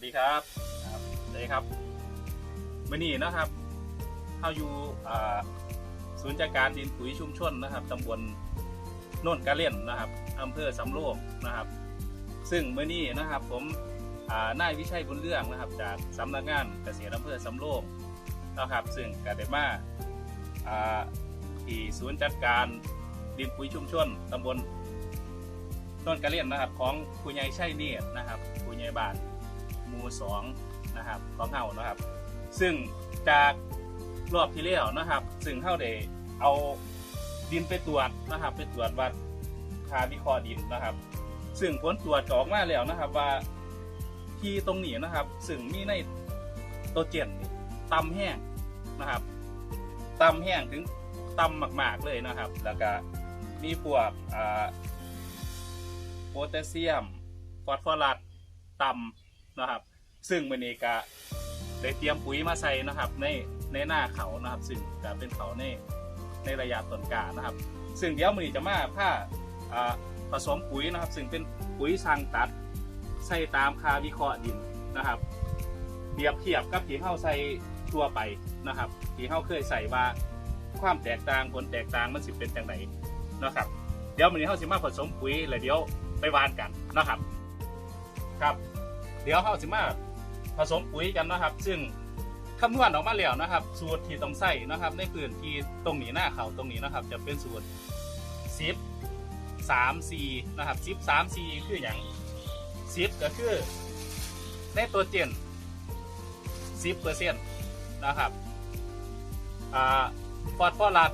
วัสดีครับครับเลยครับมื่อนี้นะครับเฮาอยู่ศูนย์จัดการดินปุ๋ยชุมชนนะครับตำบลโน่นกะเล่นนะครับอำเภอสำโรงนะครับ ซึ่งมื่อนี้นะครับผมอ่านายวิชัยบุญเรื่องนะครับ จากสำนักงานเกษตรอำเภอสำโรงนะครับ ซึ่งกาเดมาอ่าที่ศูนย์จัดการดินปุ๋ยชุมชนตำบลต้นกระเลียนนะครับ ของผู้ใหญ่ชัยเนตรนะครับผู้ใหญ่บ้าน หมู่สองนะครับของเฮานะครับ ซึ่งจากรอบที่แล้วนะครับ ซึ่งเฮาได้เอาดินไปตรวจนะครับไปตรวจวัดค่าวิเคราะห์ดินนะครับ ซึ่งผลตรวจออกมาแล้วนะครับว่าที่ตรงนี้นะครับ ซึ่งมีในตัวเจนนี่ต่ำแห้งนะครับต่ำแห้งถึงต่ำมาก ๆเลยนะครับ แล้วก็มีพวกอ่าโพแทสเซียม ฟอสฟอรัสต่ำ นะครับ ซึ่งมือนี้ก็ได้เตรียมปุ๋ยมาใส่นะครับ ในในหน้าเขานะครับ ซึ่งจะเป็นเขาในในระยะต้นกานะครับ ซึ่งเดี๋ยวมือนี้จะมาผ้าผสมปุ๋ยนะครับ ซึ่งเป็นปุ๋ยสั่งตัดใส่ตามคาวิเคราะห์ดินนะครับเปรียบเทียบกับที่เข้าใส่ทั่วไปนะครับที่เข้าเคยใส่ว่าความแตกต่างผลแตกต่างมันสิเป็นจังไหนนะครับ เดี๋ยววันนี้เข้าสิมาผสมปุ๋ยแล้วเดี๋ยวไปวานกันนะครับ ครับ เดี๋ยวเขาสิมาผสมปุ๋ยกันนะครับ ซึ่งคำนวณออกมาแล้วนะครับ สูตรที่ต้องใส่นะครับ ในพื้นที่ตรงนี้หน้าเขาตรงนี้นะครับ จะเป็นสูตรสิบสามสี่นะครับสิบสามสี่คืออย่างสิบก็คือในตัวเจนสิบเปอร์เซ็นต์นะครับฟอสฟอรัส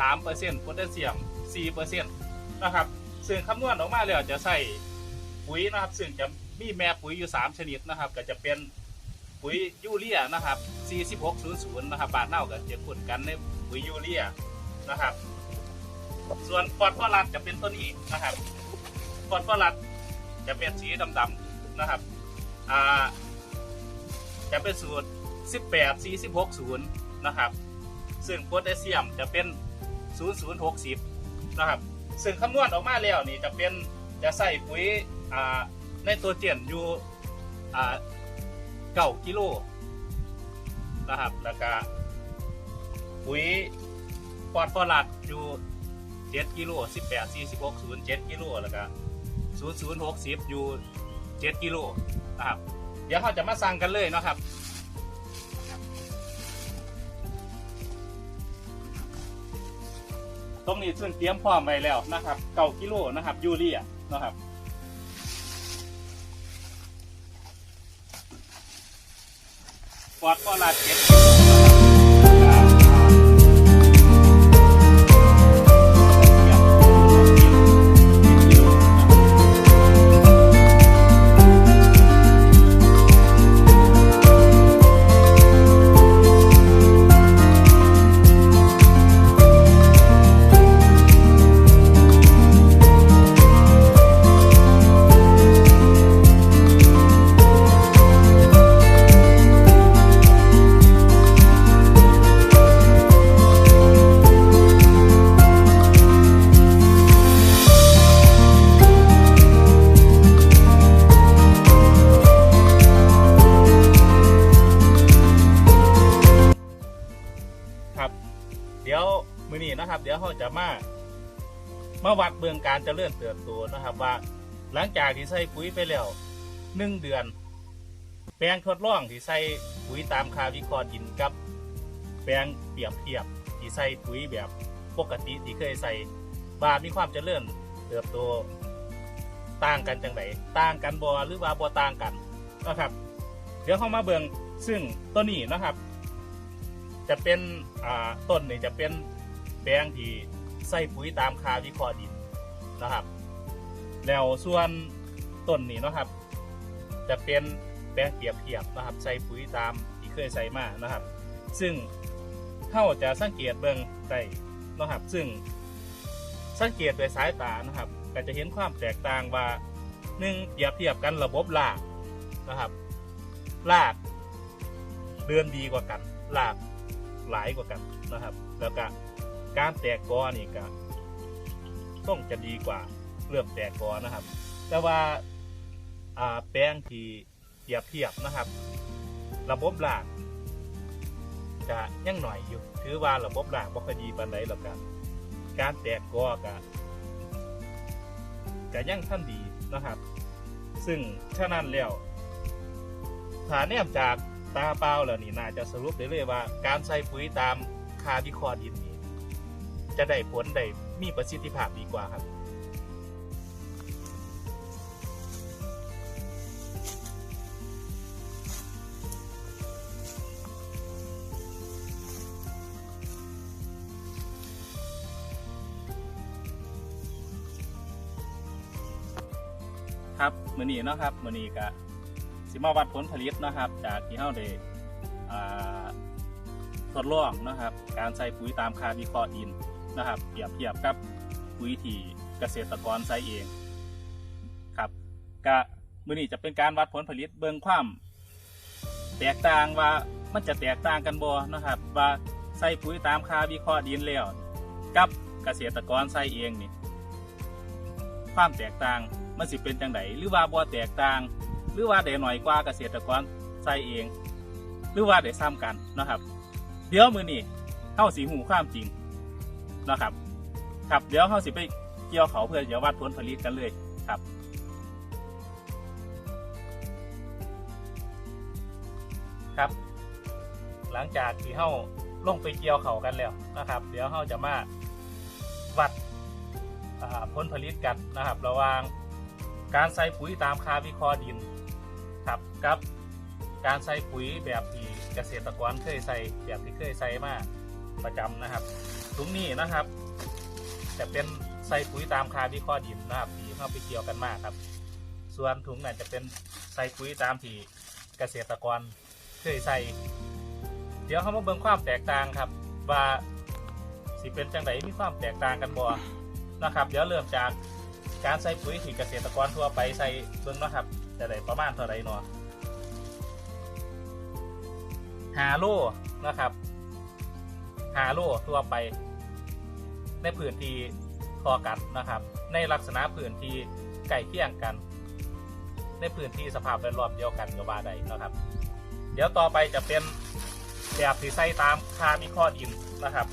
สามเปอร์เซ็นต์โพแทสเซียมสี่เปอร์เซ็นต์นะครับซึ่งคำนวณออกมาแล้วจะใส่ปุ๋ยนะครับ ซึ่งจะ มีแม่ปุ๋ยอยู่ 3 ชนิดนะครับ ก็จะเป็นปุ๋ยยูเรียนะครับ 4600 นะครับ บาทเน่าก็จะขุดกันในปุ๋ยยูเรียนะครับ ส่วนฟอสฟอรัสจะเป็นตัวนี้นะครับฟอสฟอรัสจะเป็นสีดำๆนะครับอ่าจะเป็นสูตร 18 46 0 นะครับ ซึ่งโพแทสเซียมจะเป็น 0060 นะครับ ซึ่งคำนวณออกมาแล้วนี่จะเป็นจะใส่ปุ๋ยอ่า ในตัวเจียนอยู่อ่าเก้ากิโลนะครับแล้วก็ปุ๋ยปอดฟอรัดอยู่เจ็ดกิโลสิบแปดสี่สิบหกศูนย์เจ็ดกิโลแล้วก็ศูนย์ศูนย์หกสิบอยู่เจ็ดกิโลนะครับ เดี๋ยวเขาจะมาสั่งกันเลยเนาะครับตรงนี้ซึ่งเตรียมพร้อมไว้แล้วนะครับเก้ากิโลนะครับยูเรียนะครับ ฟอดก็ลาดเจ็ดกิ ครับ เดี๋ยวมือนี้นะครับ เดี๋ยวเขาจะมามาวัดเบื้องการเจริญเติบโตนะครับ ว่า หลังจากที่ใส่ปุ๋ยไปแล้วหนึ่งเดือน แปลงทดลองที่ใส่ปุ๋ยตามคาวิเคราะห์ดินกับ แปลงเปรียบเทียบที่ใส่ปุ๋ยแบบปกติที่เคยใส่บามีความเจริญเติบโตต่างกันจังไหนต่างกันบ่หรือว่าบ่ต่างกันนะครับ เดี๋ยวเข้ามาเบิ่งซึ่งตัวนี้นะครับ จะเป็นต้นนี่จะเป็นแปลงที่ใส่ปุ๋ยตามคาวิเคราะห์ดินนะครับ แล้วส่วนต้นนี้เนะครับ จะเป็นแปลงเปรียบเทียบนะครับ ใส่ปุ๋ยตามที่เคยใส่มานะครับ ซึ่งเขาจะสังเกตเบิ่งได้นะครับ ซึ่งสังเกตโดวยสายตานะครับก็จะเห็นความแตกต่างว่าหนึ่งเปรียบเทียบกันระบบรากนะครับรากเดินดีกว่ากันราก หลายกว่ากันนะครับ แล้วก็การแตกกอนี่ก็ต้องจะดีกว่าเริ่มแตกกอนะครับ แต่ว่าแป้งที่เียบรียบเทียบนะครับ ระบบรากจะยังหน่อยอยู่ ถือว่าระบบรากบ่ค่อยดีปานใดแล้วกันการแตกกอก็ก็ยังท่านดีนะครับ ซึ่งฉะนั้นแล้วฐานแนมจาก ตาเปล่าแล้วนี่น่าจะสรุปได้เลยว่า การใส่ปุ๋ยตามคาวิเคราะห์ดินนี้จะได้ผลได้มีประสิทธิภาพดีกว่าครับครับมือนี้เนาะครับมือนี้ก็ สิมาวัดผลผลิตนะครับ จากที่เฮาได้ทดลองนะครับ การใส่ปุ๋ยตามคาวิเคราะห์ดินนะครับเปรียบเทียบกับปุ๋ยที่เกษตรกรใส่เองครับก็มือนี้จะเป็นการวัดผลผลิตเบิ่งความแตกต่างว่ามันจะแตกต่างกันบ่นะครับ ว่าใส่ปุ๋ยตามคาวิเคราะห์ดินแล้วกับเกษตรกรใส่เองนี่ความแตกต่างมันสิเป็นจังไดหรือว่าบ่แตกต่าง หรือว่าได้หน่อยกว่าเกษตรกรใส่เอง หรือว่าได้ซ้ำกันนะครับ เดี๋ยวมือนี้เฮาสิหูความจริงนะครับครับเดี๋ยวเฮาสิไปเกี่ยวเขาเพื่อจะวัดผลผลิตกันเลยครับครับ หลังจากที่เฮาลงไปเกี่ยวเขากันแล้วนะครับ เดี๋ยวเฮาจะมาวัดผลผลิตกันนะครับ ระหว่างการใส่ปุ๋ยตามคาวิเคราะห์ดิน ครับกับ การใส่ปุ๋ยแบบที่เกษตรกรเคยใส่แบบที่เคยใส่มาประจำนะครับถุงนี้นะครับ จะเป็นใส่ปุ๋ยตามคาวิเคราะห์ดินนะครับที่เข้าไปเกี่ยวกันมากครับ ส่วนถุงนั้นจะเป็นใส่ปุ๋ยตามที่เกษตรกรเคยใส่เดี๋ยวเขามาเบิ่งความแตกต่างครับ ว่าสิเป็นจังไดมีความแตกต่างกันบ่นะครับ เดี๋ยวเริ่มจากการใส่ปุ๋ยที่เกษตรกรทั่วไปใส่เบิ่งนะครับ จะได้ประมาณเท่าไรเนาะหาโลนะครับหาโลทั่วไป ในพื้นที่พอกันนะครับ ในลักษณะพื้นที่ใกล้เคียงกัน ในพื้นที่สภาพแวดล้อมเดียวกันก็ว่าได้นะครับ เดี๋ยวต่อไปจะเป็นแบบที่ใส่ตามคามิข้อดินนะครับ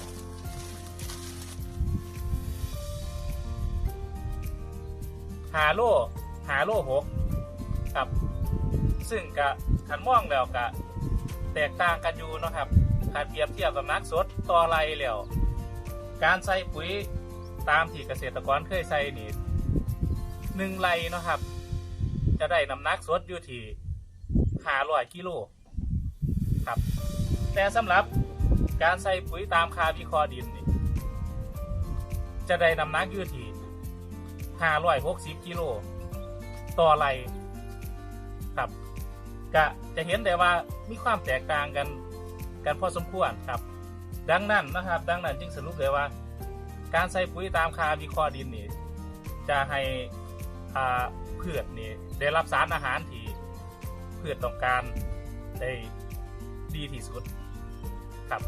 หาโลหาโลหก ครับ ซึ่งกะขันม่องแล้วกะแตกต่างกันอยู่นะครับการเปรียบเทียบกับนักสดต่อไรแล้วการใส่ปุ๋ยตามที่เกษตรกรเคยใส่นี่หนึ่งไรนะครับ จะได้น้ำหนักสดอยู่ที่ห้าร้อยกิโลครับ แต่สำหรับการใส่ปุ๋ยตามคาวิคราะห์ดินนี่จะได้น้ำหนักอยู่ที่ห้าร้อยหกสิบกิโลต่อไร ก็จะเห็นได้ว่ามีความแตกต่างกันกันพอสมควรครับ ดังนั้นนะครับ ดังนั้นจึงสรุปเลยว่า การใส่ปุ๋ยตามคาวิเคราะห์ดินนี่จะให้เพืชนี่ได้รับสารอาหารที่พืชต้องการได้ดีที่สุดครับ